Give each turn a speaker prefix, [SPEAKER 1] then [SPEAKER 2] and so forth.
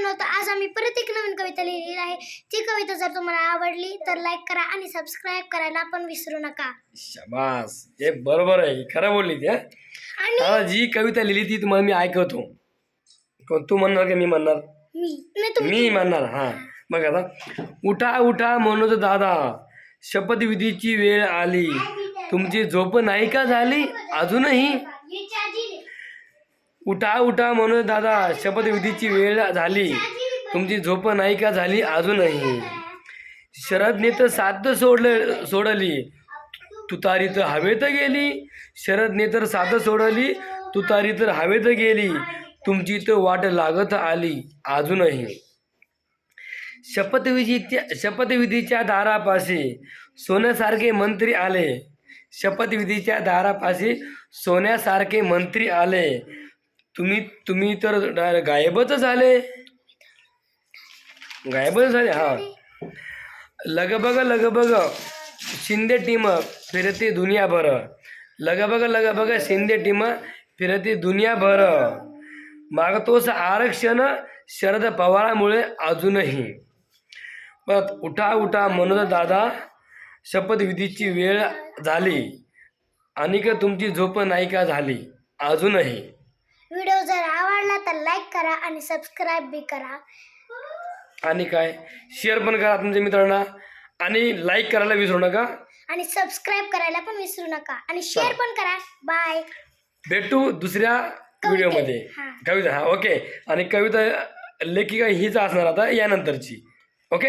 [SPEAKER 1] मित्रांनो तर आज आम्ही परत एक नवीन कविता लिहिलेली आहे. ती कविता जर तुम्हाला आवडली तर लाईक करा आणि सबस्क्राईब करायला पण विसरू नका.
[SPEAKER 2] शाबास. हे बरोबर आहे. खरं बोलली ती हा?
[SPEAKER 1] आणि
[SPEAKER 2] आता जी कविता लिहिली ती तुम्हाला मी ऐकवतो. कोण? तू म्हणणार का मी म्हणणार?
[SPEAKER 1] मी. नाही तुम्ही
[SPEAKER 2] मी म्हणणार हा. बघ आता. उठा उठा मनोज दादा. शपथविधीची वेळ आली. तुमची झोप नाही का झाली. अजूनही उठा उठा मनोज दादा शपथविधीची वेळ झाली. तुमची झोप नाही का झाली? अजूनही. शरदने तर साथ सोडलं सोडली. तुतारी तर हवेत गेली. शरदने तर साथ सोडली. तुतारी तर हवेत गेली. तुमची तर वाट लागत आली. अजूनही. शपथविधीच्या शपथविधीच्या दारापाशी सोन्यासारखे मंत्री आले. शपथविधीच्या दारापाशी सोन्यासारखे मंत्री आले. तुम्ही तुम्ही तर डायरेक्ट गायबच झाले. गायबच झाले हा. लगबग लगबग शिंदे टीम फिरते दुनियाभर. लगबग लगबग शिंदे टीम फिरते दुनियाभर. मागतोस आरक्षण शरद पवारामुळे अजूनही. परत उठा उठा मनोज दादा शपथविधीची वेळ झाली. आणि का तुमची झोप नाही का झाली. अजूनही.
[SPEAKER 1] व्हिडिओ जर आवडला तर लाईक करा आणि सबस्क्राईब बी करा.
[SPEAKER 2] आणि काय? शेअर पण करा तुमच्या मित्रांना आणि लाईक करायला विसरू नका.
[SPEAKER 1] आणि सबस्क्राईब करायला पण विसरू नका. आणि शेअर पण करा. बाय
[SPEAKER 2] भेटू दुसऱ्या व्हिडिओमध्ये.
[SPEAKER 1] हा.
[SPEAKER 2] कविता हा ओके आणि कविता लेखिका हीच असणार आता यानंतरची. ओके